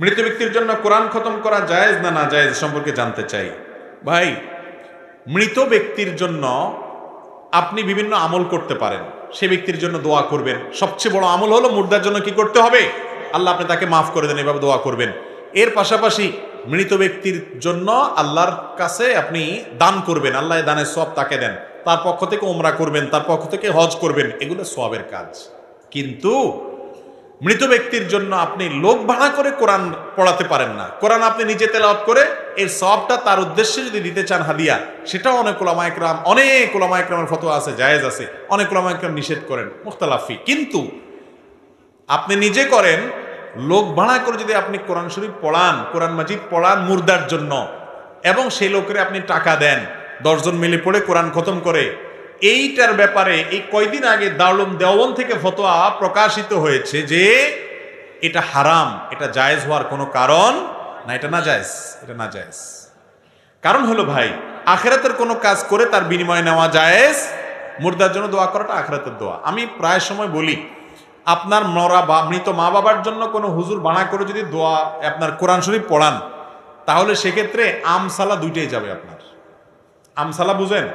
মৃত ব্যক্তির জন্য কোরআন খতম করা জায়েজ না না জায়েজ সম্পর্কে জানতে চাই। ভাই, মৃত ব্যক্তির জন্য আপনি বিভিন্ন আমল করতে পারেন। সে ব্যক্তির জন্য দোয়া করবেন। সবচেয়ে বড় আমল হলো মুর্দার জন্য কি করতে হবে? আল্লাহ আপনি তাকে মাফ করে দেন, এভাবে দোয়া করবেন। এর পাশাপাশি মৃত ব্যক্তির জন্য আল্লাহর কাছে আপনি দান করবেন। আল্লাহ দানের সব তাকে দেন। তার পক্ষ থেকে ওমরা করবেন, তার পক্ষ থেকে হজ করবেন। এগুলো সবের কাজ। কিন্তু মৃত ব্যক্তির জন্য আপনি লোক ভাড়া করে কোরআন পড়াতে পারেন না। কোরআন আপনি নিজে তেলাওয়াত করে এর সবটা তার উদ্দেশ্যে যদি দিতে চান হাদিয়া, সেটাও অনেক ওলামা একরাম, অনেক ওলামা একরামের আছে, জায়েজ আছে। অনেক ওলামা একরাম নিষেধ করেন, মুখতালাফি কিন্তু আপনি নিজে করেন, লোক ভাড়া করে যদি আপনি কোরআন শরীফ পড়ান, কোরআন মাজিদ পড়ান মুর্দার জন্য, এবং সেই লোকের আপনি টাকা দেন, দশজন মিলে পড়ে কোরআন খতম করে এইটার ব্যাপারে এই কয়দিন আগে দারুম দেওয়ন থেকে ফতোয়া প্রকাশিত হয়েছে যে এটা হারাম, এটা জায়েজ হওয়ার কোনো কারণ না, এটা না জায়েজ, এটা না জায়েজ। কারণ হলো ভাই, আখেরাতের কোনো কাজ করে তার বিনিময়ে নেওয়া জায়েজ, মুর্দার জন্য দোয়া করাটা আখেরাতের দোয়া। আমি প্রায় সময় বলি, আপনার মরা বা মৃত মা বাবার জন্য কোনো হুজুর বানা করে যদি দোয়া আপনার কোরআন শরীফ পড়ান, তাহলে সেক্ষেত্রে আমসালা দুইটাই যাবে আপনার। আমসালা বুঝেন?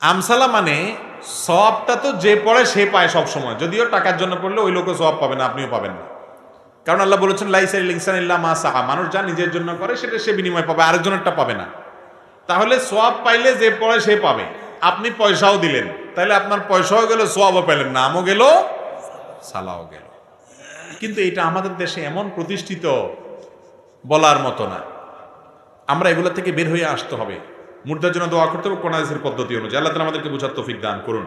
আমসালা মানে সবটা তো যে পড়ে সে পায় সব সময়। যদিও টাকার জন্য পড়লে ওই লোকও সব পাবে না, আপনিও পাবেন না। কারণ আল্লাহ বলেছেন লাইসাই লিংসান ইল্লা মা সাহা। মানুষ যা নিজের জন্য করে, সেটা সে বিনিময় পাবে, আরেকজনেরটা পাবে না। তাহলে সোয়াব পাইলে যে পড়ে সে পাবে। আপনি পয়সাও দিলেন তাহলে আপনার পয়সাও গেল সোয়াবও পেলেন নামও গেল, সালাও গেল। কিন্তু এটা আমাদের দেশে এমন প্রতিষ্ঠিত বলার মতো না। আমরা এগুলো থেকে বের হয়ে আসতে হবে। মুর্দার জন্য দোয়া করতে হবে কোনাদেশের পদ্ধতি অনুযায়ী। আল্লাহ তালা আমাদেরকে বুঝার তৌফিক দান করুন।